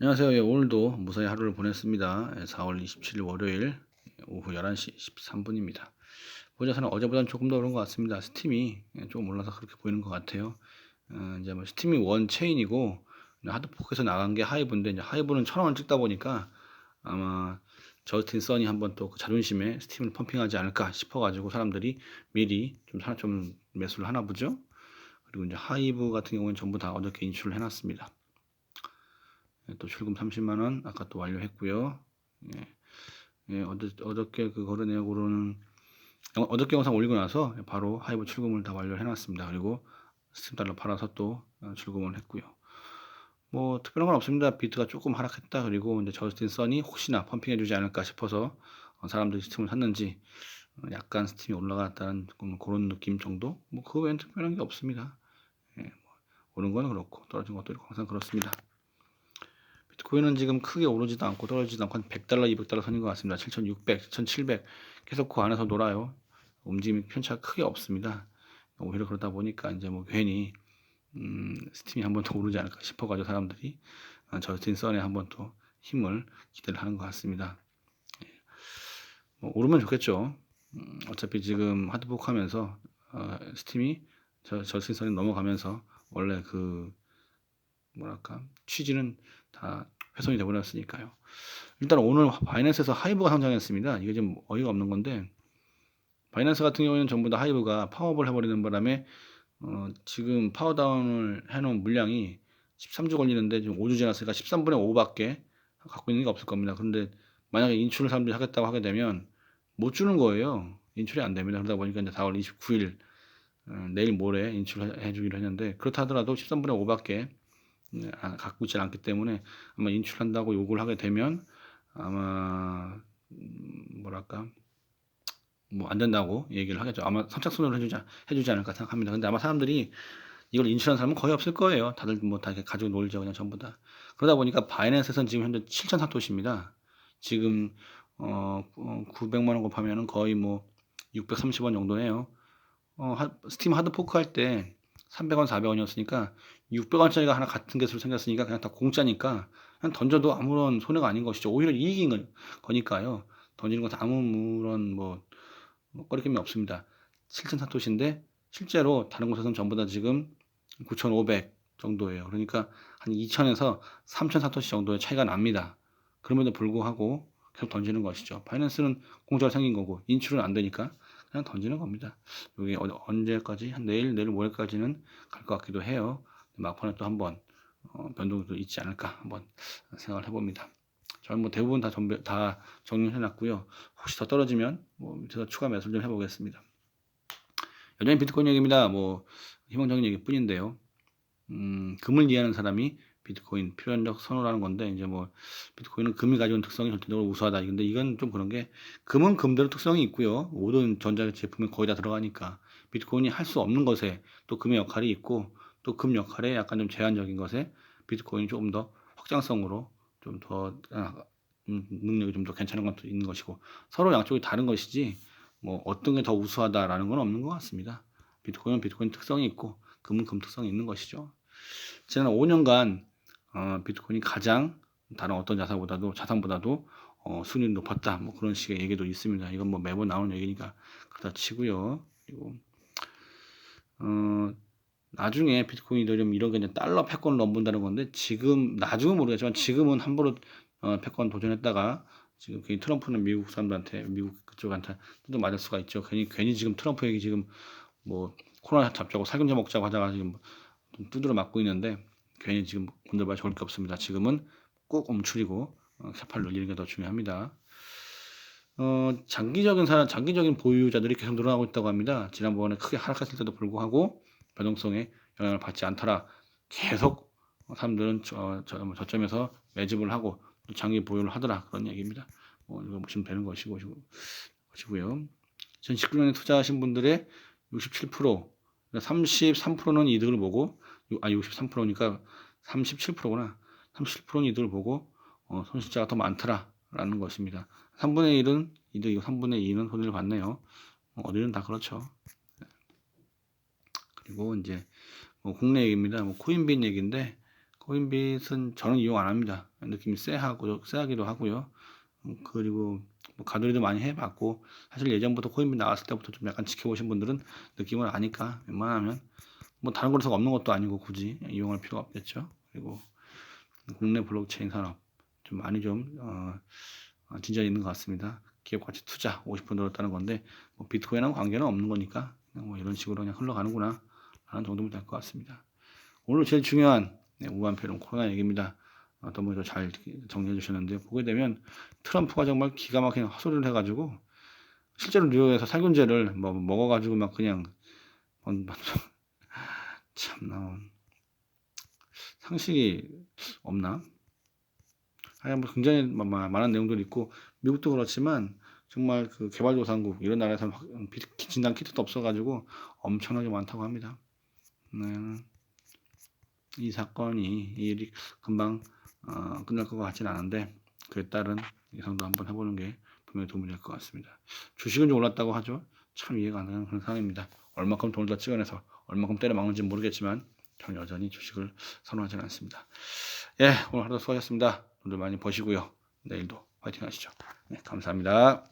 안녕하세요. 예, 오늘도 무사히 하루를 보냈습니다. 예, 4월 27일 월요일 오후 11시 13분입니다. 보자서는 어제보다는 조금 더 오른 것 같습니다. 스팀이 예, 조금 올라서 그렇게 보이는 것 같아요. 어, 이제 뭐 스팀이 원 체인이고 하드포크에서 나간 게 하이브인데 이제 하이브는 천 원을 찍다 보니까 아마 저스틴 선이 한번 또 그 자존심에 스팀을 펌핑하지 않을까 싶어가지고 사람들이 미리 좀, 사- 좀 매수를 하나 보죠. 그리고 이제 하이브 같은 경우는 전부 다 어저께 인출을 해놨습니다. 예, 또 출금 30만 원 아까 또 완료했고요. 예, 예, 어저, 어저께 그 거래 내역으로는 어, 어저께 영상 올리고 나서 바로 하이브 출금을 다 완료해놨습니다. 그리고 스팀 달러 팔아서 또 어, 출금을 했고요. 뭐 특별한 건 없습니다. 비트가 조금 하락했다. 그리고 이제 저스틴 선이 혹시나 펌핑해주지 않을까 싶어서 어, 사람들이 스팀을 샀는지 어, 약간 스팀이 올라갔다는 그- 그런 느낌 정도. 뭐 그 외에는 특별한 게 없습니다. 예, 뭐 오른 건 그렇고 떨어진 것도 항상 그렇습니다. 비트코인은 지금 크게 오르지도 않고 떨어지지도 않고 한 100달러, 200달러 선인 것 같습니다. 7,600, 7,700 계속 그 안에서 놀아요. 움직임이 편차가 크게 없습니다. 오히려 그러다 보니까 이제 뭐 괜히 음, 스팀이 한 번 더 오르지 않을까 싶어가지고 사람들이 어, 저스틴 선에 한 번 더 힘을 기대를 하는 것 같습니다. 예. 뭐 오르면 좋겠죠. 음, 어차피 지금 하드복 하면서 어, 스팀이 저, 저스틴 선에 넘어가면서 원래 그 뭐랄까 취지는 다 훼손이 되버렸으니까요. 일단 오늘 바이낸스에서 하이브가 상장했습니다. 이게 좀 어이가 없는 건데 바이낸스 같은 경우에는 전부 다 하이브가 파업을 해버리는 바람에 어, 지금 파워다운을 해놓은 물량이 13주 걸리는데 지금 5주 지났으니까 13분의 5밖에 갖고 있는 게 없을 겁니다. 그런데 만약에 인출을 사람들이 하겠다고 하게 되면 못 주는 거예요. 인출이 안 됩니다. 그러다 보니까 이제 4월 29일 어, 내일 모레 인출해 주기로 했는데 그렇다 하더라도 13분의 5밖에 네, 아, 갖고 있지 않기 때문에 아마 인출한다고 요구를 하게 되면 아마 음, 뭐랄까 뭐 안 된다고 얘기를 하겠죠. 아마 선착순으로 해주지 해주지 않을까 생각합니다. 근데 아마 사람들이 이걸 인출한 사람은 거의 없을 거예요. 다들 뭐 다 이렇게 가지고 놀죠, 그냥 전부 다. 그러다 보니까 바이낸스에서는 지금 현재 7천 사토시입니다. 지금 어, 어 900만 원 곱하면은 거의 뭐 630원 정도네요. 어, 하, 스팀 하드 포크 할 때 300원, 400원이었으니까 600원짜리가 하나 같은 것으로 생겼으니까 그냥 다 공짜니까 그냥 던져도 아무런 손해가 아닌 것이죠. 오히려 이익인 거니까요. 던지는 것도 아무런 뭐, 뭐 꺼리낌이 없습니다. 7천 사토시인데 실제로 다른 곳에서는 전부 다 지금 9,500 정도예요. 그러니까 한 2,000에서 3,000 사토시 정도의 차이가 납니다. 그럼에도 불구하고 계속 던지는 것이죠. 바이낸스는 공짜로 생긴 거고 인출은 안 되니까 그냥 던지는 겁니다. 어- 언제까지 한 내일 내일 모레까지는 갈 것 같기도 해요. 막판에 또 한번 어, 변동도 있지 않을까 한번 생각을 해봅니다. 저는 뭐 대부분 다, 정비, 다 정리해 놨고요. 혹시 더 떨어지면 뭐 밑에서 추가 매수를 좀 해보겠습니다. 여전히 비트코인 얘기입니다. 뭐 희망적인 얘기뿐인데요. 음, 금을 이해하는 사람이 비트코인 필연적 선호라는 건데 이제 뭐 비트코인은 금이 가지고 있는 특성이 절대적으로 우수하다. 근데 이건 좀 그런 게 금은 금대로 특성이 있고요. 모든 전자 제품에 거의 다 들어가니까 비트코인이 할 수 없는 것에 또 금의 역할이 있고 또 금 역할에 약간 좀 제한적인 것에 비트코인이 조금 더 확장성으로 좀더 능력이 좀 더 괜찮은 것도 있는 것이고 서로 양쪽이 다른 것이지 뭐 어떤 게 더 우수하다라는 건 없는 것 같습니다. 비트코인은 비트코인 특성이 있고 금은 금 특성이 있는 것이죠. 지난 5년간 어, 비트코인이 가장 다른 어떤 자산보다도 자산보다도 어, 수익률이 높았다. 뭐 그런 식의 얘기도 있습니다. 이건 뭐 매번 나오는 얘기니까 그렇다 치고요. 그리고 어, 나중에 비트코인이 좀 이런 게 이제 달러 패권을 넘본다는 건데 지금 나중은 모르겠지만 지금은 함부로 어, 패권 도전했다가 지금 괜히 트럼프는 미국 사람들한테 미국 그쪽한테 또 맞을 수가 있죠. 괜히 괜히 지금 트럼프 얘기 지금 뭐 코로나 잡자고 살균제 먹자고 하다가 지금 좀 두드려 맞고 있는데 괜히 지금 건들봐 좋을 게 없습니다. 지금은 꼭 움츠리고 어, 세팔 늘리는 게 더 중요합니다. 어, 장기적인 사람, 장기적인 보유자들이 계속 늘어나고 있다고 합니다. 지난번에 크게 하락했을 때도 불구하고 변동성에 영향을 받지 않더라. 계속 사람들은 저, 저, 뭐 저점에서 매집을 하고 또 장기 보유를 하더라. 그런 얘기입니다. 뭐 이거 보시면 되는 것이고, 것이고요. 2019년에 투자하신 분들의 67%, 33%는 이득을 보고, 아, 63%니까 37%구나. 37%는 이득을 보고, 어, 손실자가 더 많더라라는 것입니다. 3분의 1은 이득이고 3분의 2는 손해를 봤네요. 어, 어디는 다 그렇죠. 그리고 이제 뭐 국내 얘기입니다. 뭐 코인빈 얘기인데 코인빗은 저는 이용 안 합니다. 느낌이 쎄하고 쎄하기도 하고요. 음, 그리고 뭐 가돌이도 많이 해봤고 사실 예전부터 코인빗 나왔을 때부터 좀 약간 지켜보신 분들은 느낌을 아니까 웬만하면 뭐 다른 거에서 없는 것도 아니고 굳이 이용할 필요가 없겠죠. 그리고 국내 블록체인 산업 좀 많이 좀 어, 어, 진전이 있는 것 같습니다. 기업 가치 투자 50% 늘었다는 건데 뭐 비트코인하고 관계는 없는 거니까 뭐 이런 식으로 그냥 흘러가는구나 라는 정도면 될 것 같습니다. 오늘 제일 중요한 네, 우한폐렴 코로나 얘기입니다. 어떤 분이 잘 정리해 주셨는데 보게 되면 트럼프가 정말 기가 막힌 헛소리를 해가지고 실제로 뉴욕에서 살균제를 뭐 먹어가지고 막 그냥 어, 참나 상식이 없나? 하여간 뭐 굉장히 많은 내용들이 있고 미국도 그렇지만 정말 그 개발도상국 이런 나라에서는 확- 비- 진단 키트도 없어가지고 엄청나게 많다고 합니다. 네. 이 사건이 이 일이 금방 어, 끝날 것 같지는 않은데 그에 따른 예상도 한번 해보는 게 분명히 도움이 될 것 같습니다. 주식은 좀 올랐다고 하죠. 참 이해가 안 가는 그런 상황입니다. 얼마큼 돈을 더 찍어내서 얼마큼 때려 막는지 모르겠지만 저는 여전히 주식을 선호하지는 않습니다. 예, 오늘 하루도 수고하셨습니다. 돈들 많이 버시고요. 내일도 화이팅 하시죠. 네, 감사합니다.